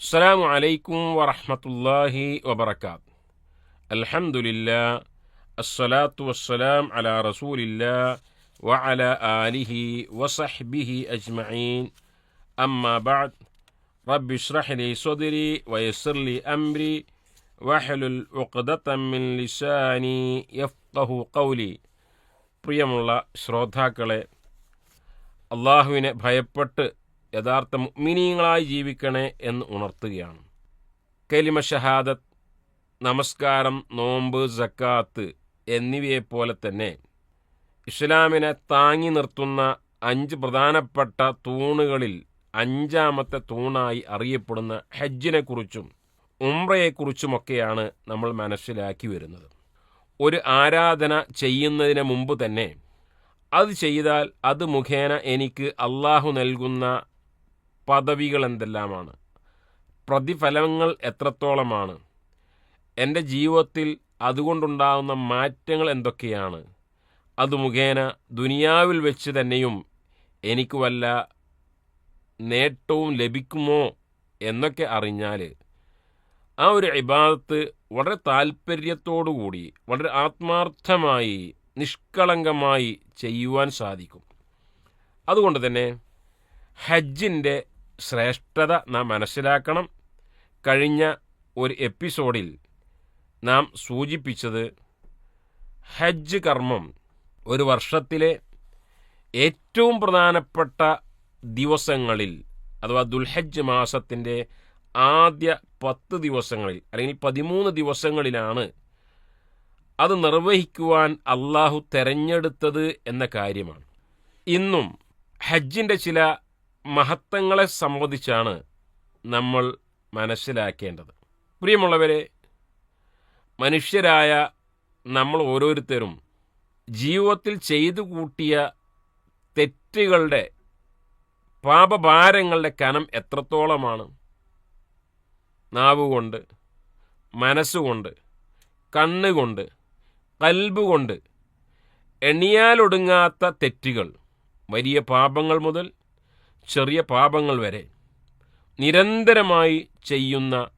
السلام عليكم ورحمة الله وبركاته الحمد لله الصلاة والسلام على رسول الله وعلى آله وصحبه أجمعين أما بعد رب اشرح لي صدري ويسر لي أمري واحلل عقدة من لساني يفقه قولي പ്രിയമുള്ള ശ്രോതാക്കളെ അള്ളാഹുവിനെ ഭയപ്പെട്ട് യഥാർത്ഥ മുഗ്മിനീയങ്ങളായി ജീവിക്കണേ എന്ന് ഉണർത്തുകയാണ്. കലിമ ഷഹാദത്ത് നമസ്കാരം നോമ്പ് ജക്കാത്ത് എന്നിവയെപ്പോലെ തന്നെ ഇസ്ലാമിനെ താങ്ങി നിർത്തുന്ന അഞ്ച് പ്രധാനപ്പെട്ട തൂണുകളിൽ അഞ്ചാമത്തെ തൂണായി അറിയപ്പെടുന്ന ഹജ്ജിനെക്കുറിച്ചും ഉംറയെക്കുറിച്ചുമൊക്കെയാണ് നമ്മൾ മനസ്സിലാക്കി വരുന്നത്. ഒരു ആരാധന ചെയ്യുന്നതിന് മുമ്പ് തന്നെ അത് ചെയ്താൽ അത് മുഖേന എനിക്ക് അള്ളാഹു നൽകുന്ന പദവികൾ എന്തെല്ലാമാണ് പ്രതിഫലങ്ങൾ എത്രത്തോളമാണ്? എന്റെ ജീവിതത്തിൽ അതുകൊണ്ടുണ്ടാകുന്ന മാറ്റങ്ങൾ എന്തൊക്കെയാണ്? അത് മുഖേന ദുനിയാവിൽ വെച്ച് തന്നെയും എനിക്ക് വല്ല നേട്ടവും ലഭിക്കുമോ എന്നൊക്കെ അറിഞ്ഞാൽ ആ ഒരു ഇബാദത്ത് വളരെ താല്പര്യത്തോടുകൂടി വളരെ ആത്മാർത്ഥമായി നിഷ്കളങ്കമായി ചെയ്യുവാൻ സാധിക്കും. അതുകൊണ്ട് തന്നെ ഹജ്ജിന്റെ ശ്രേഷ്ഠത നാം മനസ്സിലാക്കണം. കഴിഞ്ഞ ഒരു എപ്പിസോഡിൽ നാം സൂചിപ്പിച്ചത് ഹജ്ജ് കർമ്മം ഒരു വർഷത്തിലെ ഏറ്റവും പ്രധാനപ്പെട്ട ദിവസങ്ങളിൽ അഥവാ ദുൽഹജ്ജ് മാസത്തിന്റെ ആദ്യ പത്ത് ദിവസങ്ങളിൽ അല്ലെങ്കിൽ പതിമൂന്ന് ദിവസങ്ങളിലാണ് അത് നിർവഹിക്കുവാൻ അള്ളാഹു തെരഞ്ഞെടുത്തത് എന്ന കാര്യമാണ്. ഇന്നും ഹജ്ജിന്റെ ചില മഹത്വങ്ങളെ സംബന്ധിച്ചാണ് നമ്മൾ മനസ്സിലാക്കേണ്ടത്. പ്രിയമുള്ളവരെ മനുഷ്യരായ നമ്മൾ ഓരോരുത്തരും ജീവിതത്തിൽ ചെയ്തു കൂട്ടിയ തെറ്റുകളുടെ പാപഭാരങ്ങളുടെ കനം എത്രത്തോളമാണ്? നാവുകൊണ്ട് മനസ്സുകൊണ്ട് കണ്ണുകൊണ്ട് കൽബുകൊണ്ട് എണിയാലൊടുങ്ങാത്ത തെറ്റുകൾ. വലിയ പാപങ്ങൾ മുതൽ ചെറിയ പാപങ്ങൾ വരെ നിരന്തരമായി ചെയ്യുന്ന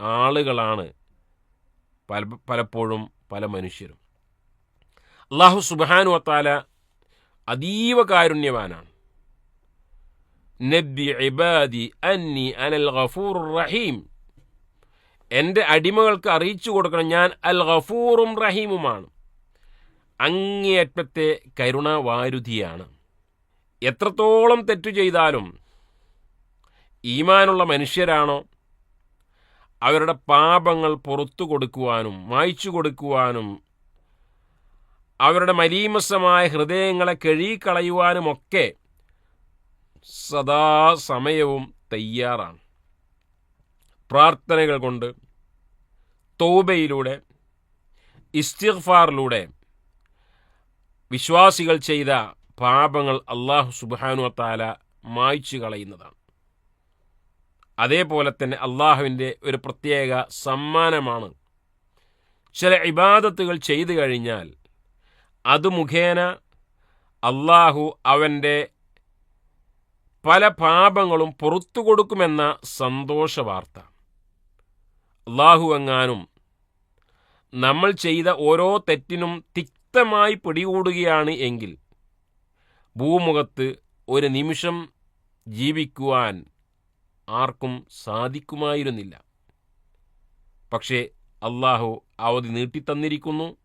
ആളുകളാണ് പല പലപ്പോഴും പല മനുഷ്യരും. അള്ളാഹു സുബാനു വത്താല അതീവ കാരുണ്യവാനാണ്. നബി ഇബാദി അന്നി അനൽ ഗഫൂർ റഹീം. എന്റെ അടിമകൾക്ക് അറിയിച്ചു കൊടുക്കണം ഞാൻ അൽ ഗഫൂറും റഹീമുമാണ്. അങ്ങേയറ്റത്തെ കരുണാവാരുധിയാണ്. എത്രത്തോളം തെറ്റു ചെയ്താലും ഈമാനുള്ള മനുഷ്യരാണോ? അവരുടെ പാപങ്ങൾ പുറത്തു കൊടുക്കുവാനും മായ്ച്ചു കൊടുക്കുവാനും അവരുടെ മലീമസമായ ഹൃദയങ്ങളെ കഴുകിക്കളയുവാനുമൊക്കെ സദാസമയവും തയ്യാറാണ്. പ്രാർത്ഥനകൾ കൊണ്ട് തോബയിലൂടെ ഇസ്തിഗ്ഫാറിലൂടെ വിശ്വാസികൾ ചെയ്ത പാപങ്ങൾ അള്ളാഹു സുബാനു താല മായ്ച്ചു കളയുന്നതാണ്. അതേപോലെ തന്നെ അള്ളാഹുവിന്റെ ഒരു പ്രത്യേക സമ്മാനമാണ്. ചില ഇബാദത്തുകൾ ചെയ്തു കഴിഞ്ഞാൽ അത് മുഖേന അള്ളാഹു അവന്റെ പല പാപങ്ങളും പുറത്തു കൊടുക്കുമെന്ന സന്തോഷ വാർത്ത അള്ളാഹു എങ്ങാനും നമ്മൾ ചെയ്ത ഓരോ തെറ്റിനും തിക്തമായി പിടികൂടുകയാണ് എങ്കിൽ ഭൂമുഖത്ത് ഒരു നിമിഷം ജീവിക്കുവാൻ ആർക്കും സാധിക്കുമായിരുന്നില്ല. പക്ഷേ അള്ളാഹു അവധി നീട്ടിത്തന്നിരിക്കുന്നു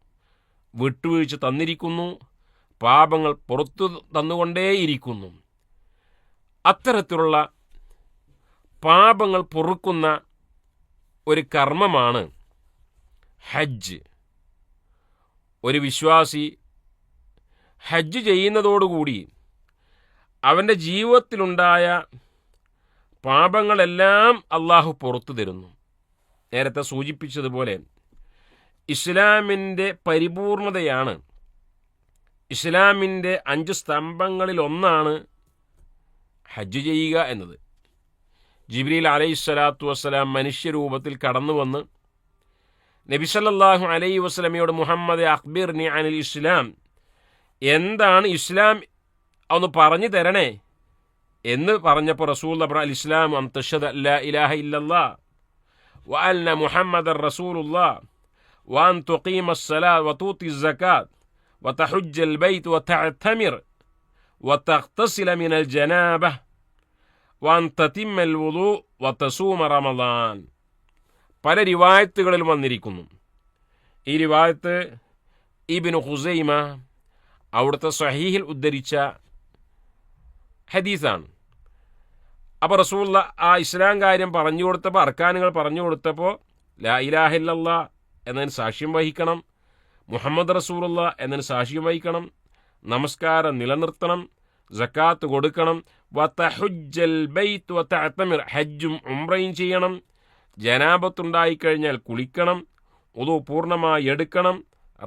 വിട്ടുവീഴ്ച തന്നിരിക്കുന്നു പാപങ്ങൾ പുറത്തു തന്നുകൊണ്ടേയിരിക്കുന്നു. അത്തരത്തിലുള്ള പാപങ്ങൾ പൊറുക്കുന്ന ഒരു കർമ്മമാണ് ഹജ്ജ്. ഒരു വിശ്വാസി ഹജ്ജ് ചെയ്യുന്നതോടുകൂടി അവന്റെ ജീവിതത്തിലുണ്ടായ പാപങ്ങളെല്ലാം അള്ളാഹു പുറത്തു തരുന്നു. നേരത്തെ സൂചിപ്പിച്ചതുപോലെ ഇസ്ലാമിന്റെ പരിപൂർണതയാണ്. ഇസ്ലാമിന്റെ അഞ്ച് സ്തംഭങ്ങളിൽ ഒന്നാണ് ഹജ്ജ് ചെയ്യുക എന്നത്. ജിബ്രീൽ അലൈഹി സ്വലാത്തു വസ്സലാം മനുഷ്യരൂപത്തിൽ കടന്നു വന്ന് നബിസല്ലാഹു അലൈഹി വസ്ലമയോട് മുഹമ്മദ് അക്ബിർ അനിൽ ഇസ്ലാം എന്താണ് ഇസ്ലാം ഒന്ന് പറഞ്ഞു തരണേ എന്ന് പറഞ്ഞപ്പോൾ റസൂൽ അൽ ഇസ്ലാം അൻ തഷദ് അല്ലാ ഇലാഹ ഇല്ലല്ലാ وأن محمد رسول الله وأن تقيم الصلاة وتؤتي الزكاة وتحج البيت وتعتمر وتغتسل من الجنابة وأن تتم الوضوء وتصوم رمضان പല റിവായത്തുകളിൽ വന്നിരിക്കുന്നു ഈ റിവായത്ത് ഇബിന് ഹുസൈമ അവിടുത്തെ സഹീഹിൽ ഉദ്ധരിച്ച ഹദീസാണ്. അപ്പോൾ റസൂള്ള ആ ഇസ്ലാം കാര്യം പറഞ്ഞു കൊടുത്തപ്പോൾ അർക്കാനുകൾ പറഞ്ഞു കൊടുത്തപ്പോൾ ലാ ഇലാഹില്ല എന്നതിന് സാക്ഷ്യം വഹിക്കണം മുഹമ്മദ് റസൂലുള്ള എന്നതിന് സാക്ഷ്യം വഹിക്കണം നമസ്കാരം നിലനിർത്തണം ജക്കാത്ത് കൊടുക്കണം വത്തഹുജ്ജൽ ബൈത്ത് വത്തഅത്തമിർ ഹജ്ജും ഉംറയും ചെയ്യണം ജനാപത്തുണ്ടായിക്കഴിഞ്ഞാൽ കുളിക്കണം ഉതു പൂർണമായി എടുക്കണം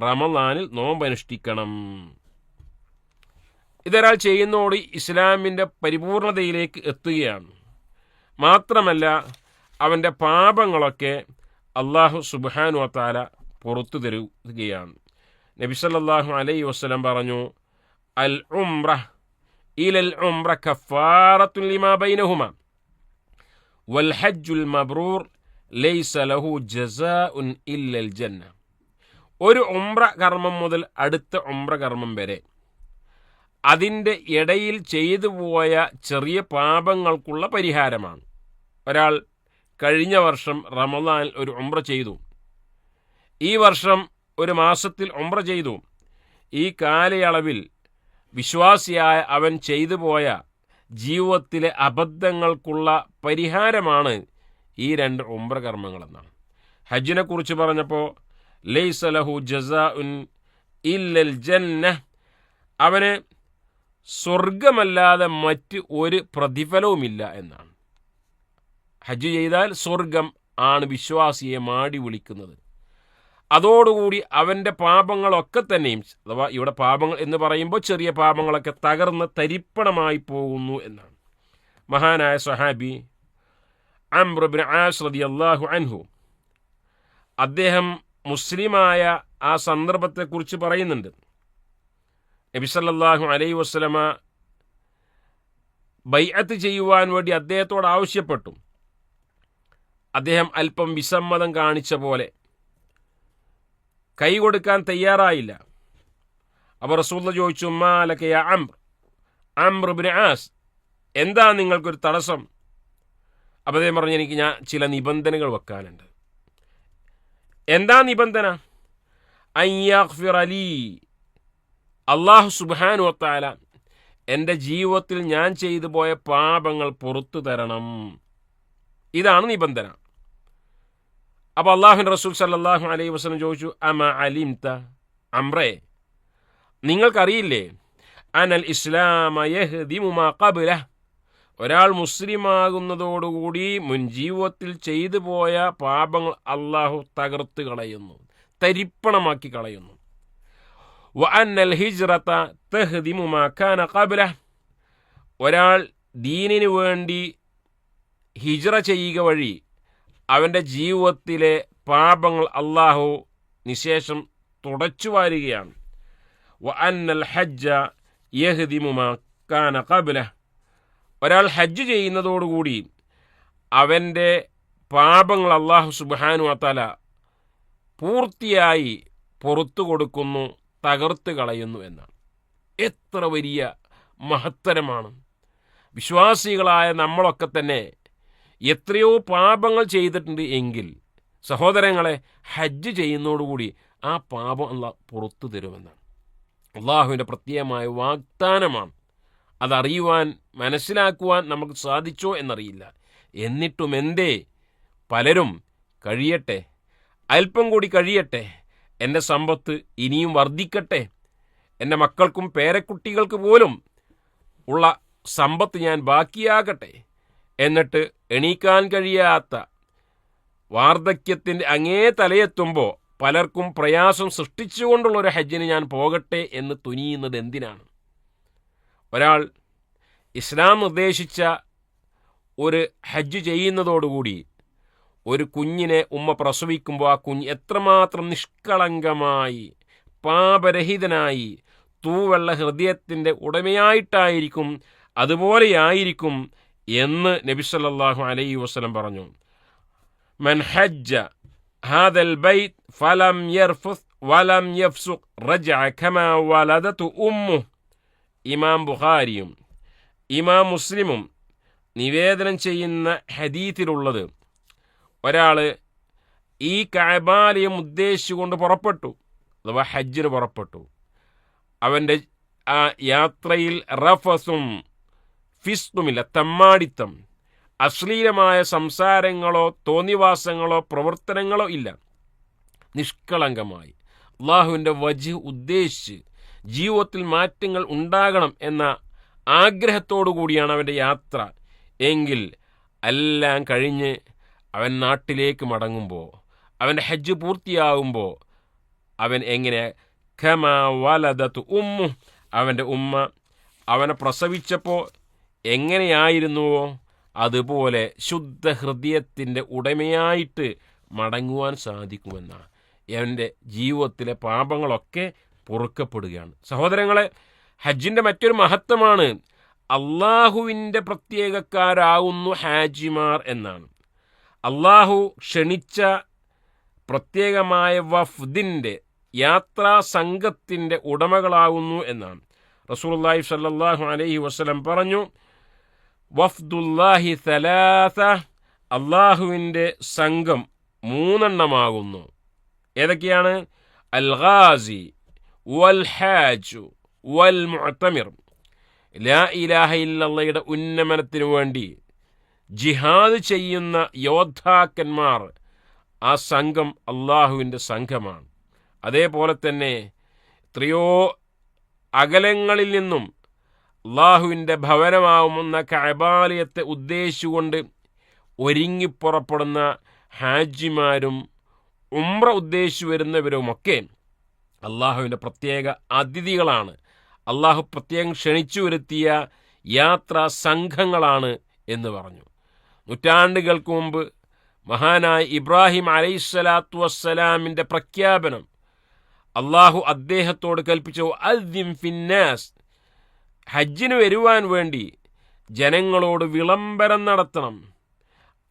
റമലാനിൽ നോമ്പനുഷ്ഠിക്കണം. ഇതൊരാൾ ചെയ്യുന്നതോട് ഇസ്ലാമിന്റെ പരിപൂർണതയിലേക്ക് എത്തുകയാണ്. മാത്രമല്ല അവന്റെ പാപങ്ങളൊക്കെ അള്ളാഹു സുബാനു താല പുറത്തു തരുകയാണ്. നബിസല്ലാഹു അലൈ വസ്ലം പറഞ്ഞു അൽ ഉംറ ഇലൽ ഉംറ കഫാറത്തുൽ ലിമാ ബൈനഹുമ വൽ ഹജ്ജുൽ മബ്രൂർ ലൈസ ലഹു ജസാഉൻ ഇല്ലൽ ജന്ന. ഒരു ഉംറ കർമ്മം മുതൽ അടുത്ത ഉംറ കർമ്മം വരെ അതിന്റെ ഇടയിൽ ചെയ്തു പോയ ചെറിയ പാപങ്ങൾക്കുള്ള പരിഹാരമാണ്. ഒരാൾ കഴിഞ്ഞ വർഷം റമദാൻ ഒരു ഉംറ ചെയ്തു. ഈ വർഷം ഒരു മാസത്തിൽ ഉംറ ചെയ്തു. ഈ കാലയളവിൽ വിശ്വാസിയായ അവൻ ചെയ്തു പോയ ജീവിതത്തിലെ അബദ്ധങ്ങൾക്കുള്ള പരിഹാരമാണ് ഈ രണ്ട് ഉംറ കർമ്മങ്ങളെന്നാണ് ഹജ്ജിനെക്കുറിച്ച് പറഞ്ഞപ്പോൾ ലൈസലഹു ജസ ഉൻ ഇല്ലൽ ജന്ന അവന് സ്വർഗമല്ലാതെ മറ്റ് ഒരു പ്രതിഫലവുമില്ല എന്നാണ്. ഹജ്ജ് ചെയ്താൽ സ്വർഗം ആണ് വിശ്വാസിയെ മാടി വിളിക്കുന്നത്. അതോടുകൂടി അവന്റെ പാപങ്ങളൊക്കെ തന്നെയും അഥവാ ഇവിടെ പാപങ്ങൾ എന്ന് പറയുമ്പോൾ ചെറിയ പാപങ്ങളൊക്കെ തകർന്ന് തരിപ്പണമായി പോകുന്നു എന്നാണ്. മഹാനായ സഹാബി അംറുബിൻ ആശ്രതി അള്ളാഹു അൻഹു അദ്ദേഹം മുസ്ലിമായ ആ സന്ദർഭത്തെക്കുറിച്ച് പറയുന്നുണ്ട്. നബിസല്ലാഹു അലൈ വസ്ലമ ബൈഅത്ത് ചെയ്യുവാൻ വേണ്ടി അദ്ദേഹത്തോട് ആവശ്യപ്പെട്ടു. അദ്ദേഹം അല്പം വിസമ്മതം കാണിച്ച പോലെ കൈ കൊടുക്കാൻ തയ്യാറായില്ല. അപ്പോൾ റസൂല്ല ചോദിച്ചു മാലക്കയ അംർ? അംറുബിൻ ആസ് എന്താ നിങ്ങൾക്കൊരു തടസ്സം? അപ്പോൾ അദ്ദേഹം പറഞ്ഞു എനിക്ക് ഞാൻ ചില നിബന്ധനകൾ വെക്കാനുണ്ട്. എന്താ നിബന്ധന? അയ്യാഖ്ഫിർ അലി അള്ളാഹു സുബാനു വത്താല എന്റെ ജീവിതത്തിൽ ഞാൻ ചെയ്തു പോയ പാപങ്ങൾ പുറത്തു തരണം. ഇതാണ് നിബന്ധന. അപ്പോൾ അള്ളാഹുൻ റസൂൽ സല്ലാഹു അലൈഹി വസ്ലം ചോദിച്ചു അമ അലിംത? അമ്രേ നിങ്ങൾക്കറിയില്ലേ? അനൽ ഇസ്ലാമയഹ്ദിമുമാ കബുല ഒരാൾ മുസ്ലിമാകുന്നതോടുകൂടി മുൻ ജീവിതത്തിൽ ചെയ്തു പോയ പാപങ്ങൾ അള്ളാഹു തകർത്ത് കളയുന്നു തരിപ്പണമാക്കി കളയുന്നു. വഅന്നൽ ഹിജ്റത തഹ്ദിമു മാ കാന ഖബ്ല ഒരാൾ ദീനിന് വേണ്ടി ഹിജ്റ ചെയ്യുക വഴി അവന്റെ ജീവിതത്തിലെ പാപങ്ങൾ അള്ളാഹു നിശേഷം തുടച്ചു വാരുകയാണ്. വഅന്നൽ ഹജ്ജ യഹ്ദിമു കാന ഖബ്ല ഒരാൾ ഹജ്ജ് ചെയ്യുന്നതോടുകൂടി അവന്റെ പാപങ്ങൾ അള്ളാഹു സുബാനു അത്തല പൂർത്തിയായി പുറത്തു കൊടുക്കുന്നു. തകർത്ത് കളയുന്നു എന്നാണ്. എത്ര വലിയ മഹത്തരമാണ്. വിശ്വാസികളായ നമ്മളൊക്കെ തന്നെ എത്രയോ പാപങ്ങൾ ചെയ്തിട്ടുണ്ട് എങ്കിൽ സഹോദരങ്ങളെ ഹജ്ജ് ചെയ്യുന്നതോടുകൂടി ആ പാപം അല്ല പുറത്തു തരുമെന്നാണ്. അള്ളാഹുവിന്റെ പ്രത്യേകമായ വാഗ്ദാനമാണ്. അതറിയുവാൻ മനസ്സിലാക്കുവാൻ നമുക്ക് സാധിച്ചോ എന്നറിയില്ല. എന്നിട്ടും എന്തേ? പലരും കഴിയട്ടെ അല്പം കൂടി കഴിയട്ടെ എന്റെ സമ്പത്ത് ഇനിയും വർദ്ധിക്കട്ടെ? എന്റെ മക്കൾക്കും പേരക്കുട്ടികൾക്ക് പോലും ഉള്ള സമ്പത്ത് ഞാൻ ബാക്കിയാകട്ടെ? എന്നിട്ട് എണീക്കാൻ കഴിയാത്ത വാർദ്ധക്യത്തിന്റെ അങ്ങേ തലയെത്തുമ്പോൾ പലർക്കും പ്രയാസം സൃഷ്ടിച്ചുകൊണ്ടുള്ള ഒരു ഹജ്ജിന് ഞാൻ പോകട്ടെ എന്ന് തുനിയുന്നത് എന്തിനാണ്? ഒരാൾ ഇസ്ലാം നിർദ്ദേശിച്ച ഒരു ഹജ്ജ് ചെയ്യുന്നതോടുകൂടി ഒരു കുഞ്ഞിനെ ഉമ്മ പ്രസവിക്കുമ്പോൾ ആ കുഞ്ഞ് എത്രമാത്രം നിഷ്കളങ്കമായി പാപരഹിതനായി തൂവെള്ള ഹൃദയത്തിന്റെ ഉടമയായിട്ടായിരിക്കും അതുപോലെയായിരിക്കും എന്ന് നബി സല്ലാഹു അലൈഹി വസ്ലം പറഞ്ഞു. മൻ ഹജ്ജ ഹാദൽ ബൈത്ത് ഫലം യർഫുസ് വലം യഫ്സുഖ് കമാ വലദതു ഉമ്മു ഇമാം ബുഖാരിയും ഇമാം മുസ്ലിമും നിവേദനം ചെയ്യുന്ന ഹദീത്തിലുള്ളത് ഒരാൾ ഈ കഅബാലയം ഉദ്ദേശിച്ചുകൊണ്ട് പുറപ്പെട്ടു അഥവാ ഹജ്ജിന് പുറപ്പെട്ടു. അവന്റെ ആ യാത്രയിൽ റഫസും ഫിസ്തുമില്ല തമ്മാടിത്തം. അശ്ലീലമായ സംസാരങ്ങളോ തോന്നിവാസങ്ങളോ പ്രവർത്തനങ്ങളോ ഇല്ല. നിഷ്കളങ്കമായി. അള്ളാഹുവിന്റെ വജി ഉദ്ദേശിച്ച് ജീവിതത്തിൽ മാറ്റങ്ങൾ ഉണ്ടാകണം എന്ന ആഗ്രഹത്തോടു കൂടിയാണ് അവന്റെ യാത്ര. എങ്കിൽ എല്ലാം കഴിഞ്ഞ് അവൻ നാട്ടിലേക്ക് മടങ്ങുമ്പോൾ അവന്റെ ഹജ്ജ് പൂർത്തിയാകുമ്പോൾ അവൻ എങ്ങനെ? ഖമ വലദത്ത് ഉമ്മു. അവന്റെ ഉമ്മ അവനെ പ്രസവിച്ചപ്പോൾ എങ്ങനെയായിരുന്നുവോ അതുപോലെ ശുദ്ധ ഹൃദയത്തിന്റെ ഉടമയായിട്ട് മടങ്ങുവാൻ സാധിക്കുമെന്നാണ് എന്റെ ജീവിതത്തിലെ പാപങ്ങളൊക്കെ പൊറുക്കപ്പെടുകയാണ്. സഹോദരങ്ങളെ ഹജ്ജിന്റെ മറ്റൊരു മഹത്വമാണ് അള്ളാഹുവിന്റെ പ്രത്യേകക്കാരാകുന്നു ഹാജിമാർ എന്നാണ്. അള്ളാഹു ക്ഷണിച്ച പ്രത്യേകമായ വഫ്ദിന്റെ യാത്രാ സംഘത്തിന്റെ ഉടമകളാകുന്നു എന്നാണ്. റസൂലുള്ളാഹി സല്ലാഹു അലൈഹി വസ്ലം പറഞ്ഞു വഫ്ദുല്ലാഹി സലാസ അള്ളാഹുവിന്റെ സംഘം മൂന്നെണ്ണമാകുന്നു. ഏതൊക്കെയാണ്? അൽ ഖാസി വൽ വൽ മുഅത്തമിർ ലാ ഇലാഹ ഇല്ലല്ലാഹയുടെ ഉന്നമനത്തിനു വേണ്ടി ജിഹാദ് ചെയ്യുന്ന യോദ്ധാക്കന്മാർ ആ സംഘം അള്ളാഹുവിന്റെ സംഘമാണ്. അതേപോലെ തന്നെ എത്രയോ അകലങ്ങളിൽ നിന്നും അള്ളാഹുവിന്റെ ഭവനമാവുമെന്ന കബാലയത്തെ ഉദ്ദേശിച്ചുകൊണ്ട് ഒരുങ്ങിപ്പുറപ്പെടുന്ന ഹാജിമാരും ഉമ്ര ഉദ്ദേശിച്ചു വരുന്നവരുമൊക്കെ അള്ളാഹുവിന്റെ പ്രത്യേക അതിഥികളാണ്. അള്ളാഹു പ്രത്യേകം ക്ഷണിച്ചു വരുത്തിയ യാത്രാ സംഘങ്ങളാണ് എന്ന് പറഞ്ഞു. നൂറ്റാണ്ടുകൾക്ക് മുമ്പ് മഹാനായ ഇബ്രാഹിം അലൈഹിസ്സലാത്തു വസ്സലാമിന്റെ പ്രഖ്യാപനം അള്ളാഹു അദ്ദേഹത്തോട് കൽപ്പിച്ചു അദ്ദിം ഫിന്നാസ്. ഹജ്ജിന് വരുവാൻ വേണ്ടി ജനങ്ങളോട് വിളംബരം നടത്തണം.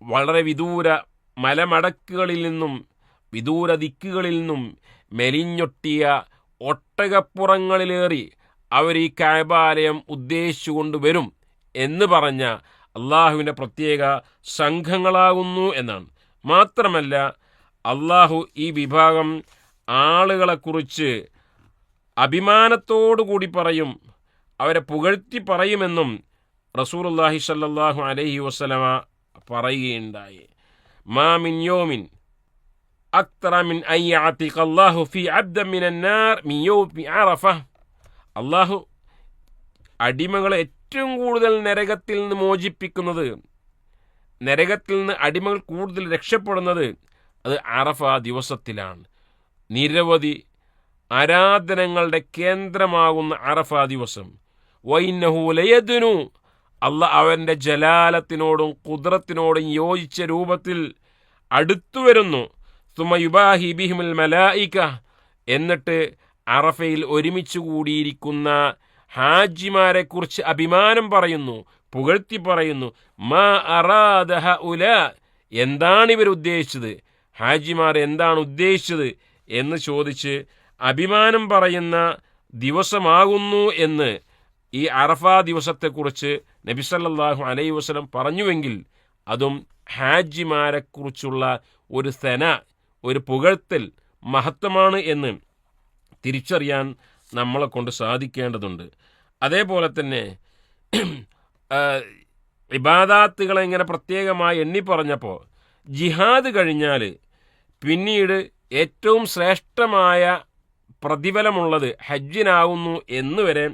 വളരെ വിദൂര മലമടക്കുകളിൽ നിന്നും വിദൂര ദിക്കുകളിൽ നിന്നും മെലിഞ്ഞൊട്ടിയ ഒട്ടകപ്പുറങ്ങളിലേറി അവർ ഈ കായബാലയം ഉദ്ദേശിച്ചുകൊണ്ട് വരും എന്ന് പറഞ്ഞ അള്ളാഹുവിന്റെ പ്രത്യേക സംഘങ്ങളാകുന്നു എന്നാണ്. മാത്രമല്ല അള്ളാഹു ഈ വിഭാഗം ആളുകളെക്കുറിച്ച് അഭിമാനത്തോടു പറയും അവരെ പുകഴ്ത്തി പറയുമെന്നും റസൂലുല്ലാഹി സല്ലാഹു അലഹി വസ്സലമ പറയുകയുണ്ടായി. മാമിൻ യോമിൻ അക്തറ മിൻ അയ്യാത്തിഖ അല്ലാഹു ഫി അബ്ദ മിനൻ നാർ മിൻ യൗമി അറഫ. അള്ളാഹു അടിമകളെ ഏറ്റവും കൂടുതൽ നരകത്തിൽ നിന്ന് മോചിപ്പിക്കുന്നത് നരകത്തിൽ നിന്ന് അടിമകൾ കൂടുതൽ രക്ഷപ്പെടുന്നത് അത് അറഫ ദിവസത്തിലാണ്. നിരവധി ആരാധനങ്ങളുടെ കേന്ദ്രമാകുന്ന അറഫ ദിവസം. വൈനഹുലയതിനു അല്ല അവന്റെ ജലാലത്തിനോടും കുതിരത്തിനോടും യോജിച്ച രൂപത്തിൽ അടുത്തു വരുന്നു. സുമയുബാഹി ബിഹിമുൽ മലായിക എന്നിട്ട് അറഫയിൽ ഒരുമിച്ച് കൂടിയിരിക്കുന്ന ഹാജിമാരെക്കുറിച്ച് അഭിമാനം പറയുന്നു പുകഴ്ത്തി പറയുന്നു മാ അറാദഹ ഉല എന്താണ് ഇവർ ഉദ്ദേശിച്ചത് ഹാജിമാർ എന്താണ് ഉദ്ദേശിച്ചത് എന്ന് ചോദിച്ച് അഭിമാനം പറയുന്ന ദിവസമാകുന്നു എന്ന് ഈ അറഫ ദിവസത്തെക്കുറിച്ച് നബിസല്ലാഹു അലൈ വസ്ലം പറഞ്ഞുവെങ്കിൽ അതും ഹാജിമാരെക്കുറിച്ചുള്ള ഒരു സെന ഒരു പുകഴ്ത്തൽ മഹത്വമാണ് എന്ന് തിരിച്ചറിയാൻ നമ്മളെ കൊണ്ട് സാധിക്കേണ്ടതുണ്ട്. അതേപോലെ തന്നെ ഇബാദാത്തുകളെ ഇങ്ങനെ പ്രത്യേകമായി എണ്ണി പറഞ്ഞപ്പോൾ ജിഹാദ് കഴിഞ്ഞാൽ പിന്നീട് ഏറ്റവും ശ്രേഷ്ഠമായ പ്രതിഫലമുള്ളത് ഹജ്ജിനാവുന്നു എന്ന് വരെ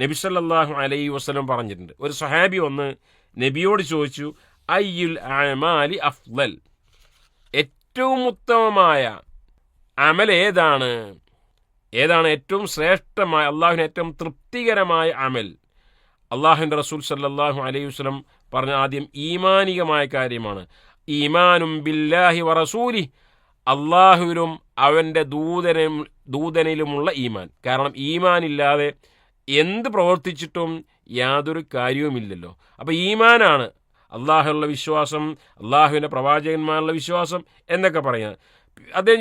നബിസല്ലാഹു അലൈ വസ്ലം പറഞ്ഞിട്ടുണ്ട്. ഒരു സഹാബി ഒന്ന് നബിയോട് ചോദിച്ചു അയ്യുൽ അമാലി അഫ്ലൽ ഏറ്റവും ഉത്തമമായ അമൽ ഏതാണ്? ഏതാണ് ഏറ്റവും ശ്രേഷ്ഠമായ അള്ളാഹുവിന് ഏറ്റവും തൃപ്തികരമായ അമൽ? അള്ളാഹുവിന്റെ റസൂൽ സല്ലാഹു അലൈഹി വസ്ലം പറഞ്ഞ ആദ്യം ഈമാനികമായ കാര്യമാണ്. ഈമാനും ബില്ലാഹി വറസൂലി അള്ളാഹുവിനും അവന്റെ ദൂതനും ദൂതനിലുമുള്ള ഈമാൻ. കാരണം ഈമാൻ ഇല്ലാതെ എന്ത് പ്രവർത്തിച്ചിട്ടും യാതൊരു കാര്യവുമില്ലല്ലോ. അപ്പോൾ ഈമാനാണ് അള്ളാഹുള്ള വിശ്വാസം അള്ളാഹുവിന്റെ പ്രവാചകന്മാരുള്ള വിശ്വാസം എന്നൊക്കെ പറയുന്നത് അദ്ദേഹം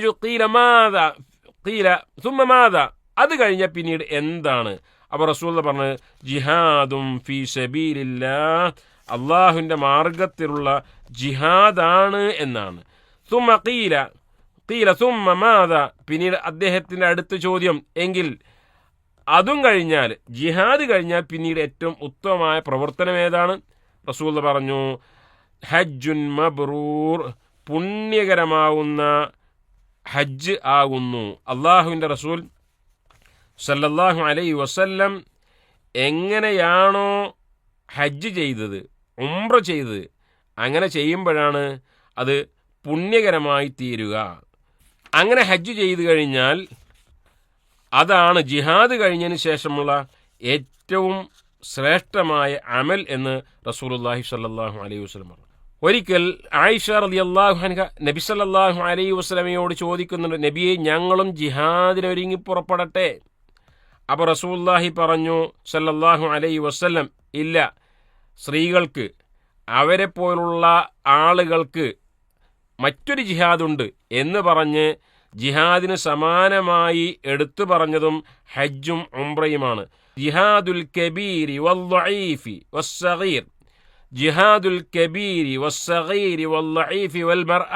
കീല സുമ്മ മാത അത് കഴിഞ്ഞ പിന്നീട് എന്താണ്? അപ്പോൾ റസൂൽ പറഞ്ഞത് ജിഹാദും ഫി ഷബീലില്ല അള്ളാഹുവിന്റെ മാർഗത്തിലുള്ള ജിഹാദാണ് എന്നാണ്. സുമ കീല കീല സുമ്മ മാത പിന്നീട് അദ്ദേഹത്തിന്റെ അടുത്ത ചോദ്യം എങ്കിൽ അതും കഴിഞ്ഞാൽ ജിഹാദ് കഴിഞ്ഞാൽ പിന്നീട് ഏറ്റവും ഉത്തമമായ പ്രവർത്തനം ഏതാണ്? റസൂൽ പറഞ്ഞു ഹജ്ജുൻ മബ്രൂർ പുണ്യകരമാവുന്ന ഹജ്ജ് ആകുന്നു. അള്ളാഹുവിന്റെ റസൂൽ സല്ലല്ലാഹു അലൈ വസല്ലം എങ്ങനെയാണോ ഹജ്ജ് ചെയ്തത് ഉംറ ചെയ്തത് അങ്ങനെ ചെയ്യുമ്പോഴാണ് അത് പുണ്യകരമായി തീരുക. അങ്ങനെ ഹജ്ജ് ചെയ്തു കഴിഞ്ഞാൽ അതാണ് ജിഹാദ് കഴിഞ്ഞതിന് ശേഷമുള്ള ഏറ്റവും ശ്രേഷ്ഠമായ അമൽ എന്ന് റസൂലുള്ളാഹി സല്ലാഹു അലൈഹി വസ്ലം പറഞ്ഞു. ഒരിക്കൽ ആയിഷ റളിയല്ലാഹു അൻഹ നബി സല്ലല്ലാഹു അലൈ വസ്ലമയോട് ചോദിക്കുന്നുണ്ട് നബിയെ ഞങ്ങളും ജിഹാദിന് ഒരുങ്ങി പുറപ്പെടട്ടെ? അപ്പോൾ റസൂലുള്ളാഹി പറഞ്ഞു സല്ലല്ലാഹു അലൈ വസ്ലം ഇല്ല. സ്ത്രീകൾക്ക് അവരെ പോലുള്ള ആളുകൾക്ക് മറ്റൊരു ജിഹാദുണ്ട് എന്ന് പറഞ്ഞ് ജിഹാദിന് സമാനമായി എടുത്തു പറഞ്ഞതും ഹജ്ജും ഉംറയുമാണ്. ജിഹാദുൽ കബീരി വസ്സഗീർ. ജിഹാദുൽ കബീരി വസ്സഗീരി വല്ലഈഫി വൽ മർഅ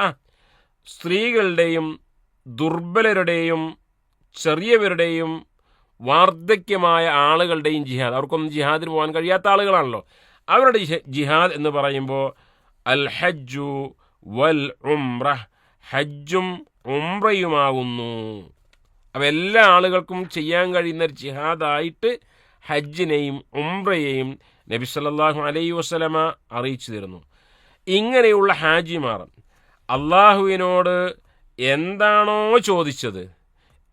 സ്ത്രീകളുടെയും ദുർബലരുടെയും ചെറിയവരുടെയും വാർദ്ധക്യമായ ആളുകളുടെയും ജിഹാദ്. അവർക്കൊന്നും ജിഹാദിന് പോകാൻ കഴിയാത്ത ആളുകളാണല്ലോ. അവരുടെ ജിഹാദ് എന്ന് പറയുമ്പോൾ അൽ ഹജ്ജു വൽ ഉംറ. ഹജ്ജും ഉംറയുമാകുന്നു അപ്പം എല്ലാ ആളുകൾക്കും ചെയ്യാൻ കഴിയുന്ന ജിഹാദായിട്ട് ഹജ്ജിനെയും ഉംറയെയും നബി സല്ലാഹു അലൈ വസ്ലമ അറിയിച്ചു തരുന്നു. ഇങ്ങനെയുള്ള ഹാജിമാർ അള്ളാഹുവിനോട് എന്താണോ ചോദിച്ചത്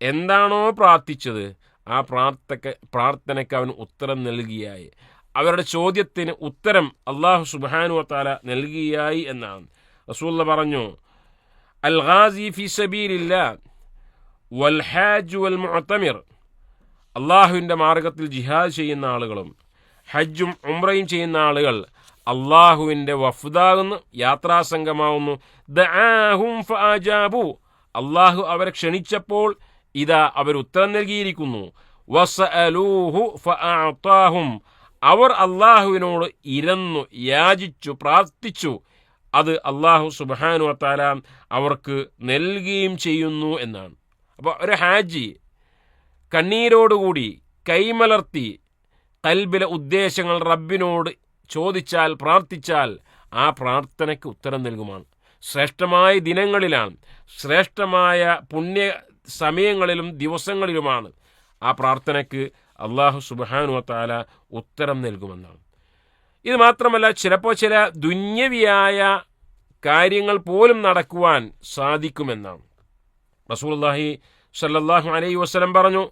എന്താണോ പ്രാർത്ഥിച്ചത് ആ പ്രാർത്ഥക പ്രാർത്ഥനയ്ക്ക് അവൻ ഉത്തരം നൽകിയായി. അവരുടെ ചോദ്യത്തിന് ഉത്തരം അള്ളാഹു സുബാനു വത്താല നൽകിയായി എന്നാണ്. റസൂല്ല പറഞ്ഞു അൽ ഖാസി ഫി സബീലില്ല വൽ ഹാജ് വൽ മുഅത്തമിർ അള്ളാഹുവിന്റെ മാർഗത്തിൽ ജിഹാദ് ചെയ്യുന്ന ആളുകളും ഹജ്ജും ഉംറയും ചെയ്യുന്ന ആളുകൾ അള്ളാഹുവിന്റെ വഫുദാകുന്നു യാത്രാസംഘമാവുന്നു ഫഅജാബു അള്ളാഹു അവരെ ക്ഷണിച്ചപ്പോൾ ഇതാ അവർ ഉത്തരം നൽകിയിരിക്കുന്നു. വസഅലൂഹു ഫഅഅതാഹും അവർ അള്ളാഹുവിനോട് ഇരന്നു യാചിച്ചു പ്രാർത്ഥിച്ചു. അത് അള്ളാഹു സുബാനു വത്താല അവർക്ക് നൽകുകയും ചെയ്യുന്നു എന്നാണ്. അപ്പോൾ ഒരു ഹാജി കണ്ണീരോടുകൂടി കൈമലർത്തി കൽബിലെ ഉദ്ദേശങ്ങൾ റബ്ബിനോട് ചോദിച്ചാൽ പ്രാർത്ഥിച്ചാൽ ആ പ്രാർത്ഥനയ്ക്ക് ഉത്തരം നൽകുമാണ്. ശ്രേഷ്ഠമായ ദിനങ്ങളിലാണ് ശ്രേഷ്ഠമായ പുണ്യ സമയങ്ങളിലും ദിവസങ്ങളിലുമാണ് ആ പ്രാർത്ഥനയ്ക്ക് അള്ളാഹു സുബാനു താല ഉത്തരം നൽകുമെന്നാണ്. ഇത് മാത്രമല്ല ചിലപ്പോൾ ചില ദുന്യവിയായ കാര്യങ്ങൾ പോലും നടക്കുവാൻ സാധിക്കുമെന്നാണ്. റസൂലുള്ളാഹി സല്ലാഹു അലൈ വസ്ലം പറഞ്ഞു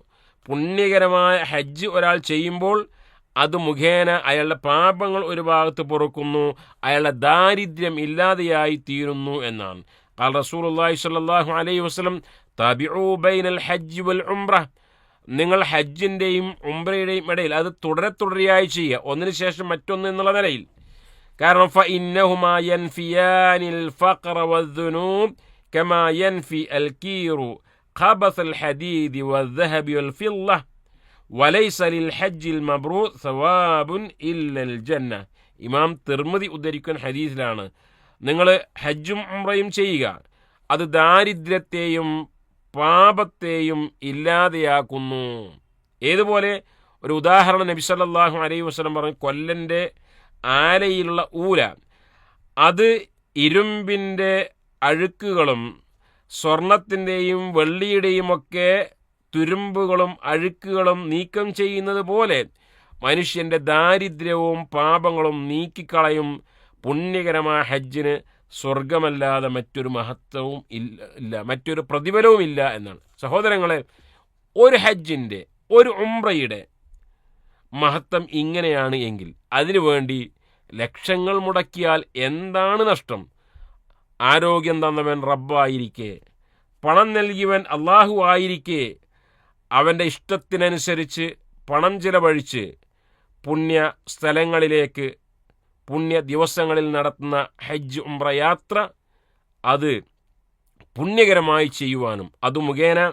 പുണ്യകരമായ ഹജ്ജ് ഒരാൾ ചെയ്യുമ്പോൾ അത് മുഖേന അയാളുടെ പാപങ്ങൾ ഒരു ഭാഗത്ത് പൊറുക്കുന്നു അയാളുടെ ദാരിദ്ര്യം ഇല്ലാതെയായി തീരുന്നു എന്നാണ്. കാൽ റസൂൽ അള്ളാഹി സ്വല്ലാഹു അലൈഹി വസ്ലം തബിഊബൈനൽ ഹജ്ജ് വൽ ഉംറ. നിങ്ങൾ ഹജ്ജിന്റെയും ഉംറയുടെയും ഇടയിൽ അത് തുടരെ തുടരെയായി ചെയ്യുക. ഒന്നിനു ശേഷം മറ്റൊന്ന് എന്നുള്ള നിലയിൽ. കാരണം ഫ ഇന്നഹുമാ യൻഫിയാനിൽ ഫഖറ വദ്ദുനൂബ് കമാ യൻഫി അൽ കീറു. خبث الحديد والذهب والفضة وليس للحج المبرور ثواب إلا الجنة ഇമാം തിർമതി ഉദ്ധരിക്കുന്ന ഹദീസിലാണ് നിങ്ങൾ ഹജ്ജും ഉംറയും ചെയ്യുക അത് ദാരിദ്ര്യത്തെയും പാപത്തെയും ഇല്ലാതെയാക്കുന്നു ഏതുപോലെ ഒരു ഉദാഹരണം നബി സല്ലല്ലാഹു അലൈഹി വസല്ലം പറഞ്ഞു കൊല്ലൻ്റെ ആലയിലുള്ള ഊല അത് ഇരുമ്പിൻ്റെ അഴുക്കുകളും സ്വർണത്തിന്റെയും വെള്ളിയുടെയും ഒക്കെ തുരുമ്പുകളും അഴുക്കുകളും നീക്കം ചെയ്യുന്നത് പോലെ മനുഷ്യന്റെ ദാരിദ്ര്യവും പാപങ്ങളും നീക്കിക്കളയും പുണ്യകരമായ ഹജ്ജിന് സ്വർഗമല്ലാതെ മറ്റൊരു മഹത്വവും ഇല്ല ഇല്ല മറ്റൊരു പ്രതിഫലവും ഇല്ല എന്നാണ്. സഹോദരങ്ങളെ ഒരു ഹജ്ജിന്റെ ഒരു ഉംറയുടെ മഹത്വം ഇങ്ങനെയാണ് എങ്കിൽ അതിനുവേണ്ടി ലക്ഷങ്ങൾ മുടക്കിയാൽ എന്താണ് നഷ്ടം? ആരോഗ്യം തന്നവൻ റബ്ബായിരിക്കെ. പണം നൽകിയവൻ അള്ളാഹു ആയിരിക്കെ. അവന്റെ ഇഷ്ടത്തിനനുസരിച്ച് പണം ചിലവഴിച്ച് പുണ്യ സ്ഥലങ്ങളിലേക്ക് പുണ്യ ദിവസങ്ങളിൽ നടത്തുന്ന ഹജ്ജ് ഉംറ യാത്ര അത് പുണ്യകരമായി ചെയ്യുവാനും അത് മുഖേന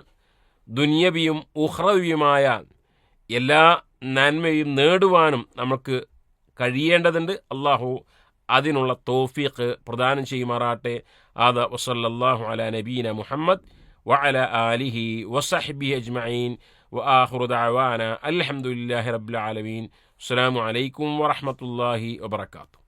ദുന്യവിയും ഉഹ്റവിയുമായ എല്ലാ നന്മയും നേടുവാനും നമുക്ക് കഴിയേണ്ടതുണ്ട്. അള്ളാഹു അതിനുള്ള തോഫീഖ് പ്രദാനം ചെയ്യുമാറാട്ടെ ആദ വസല്ലാഹു അല നബീന മുഹമ്മദ് وعلى آله وصحبه أجمعين وآخر دعوانا الحمد لله رب العالمين السلام عليكم ورحمة الله وبركاته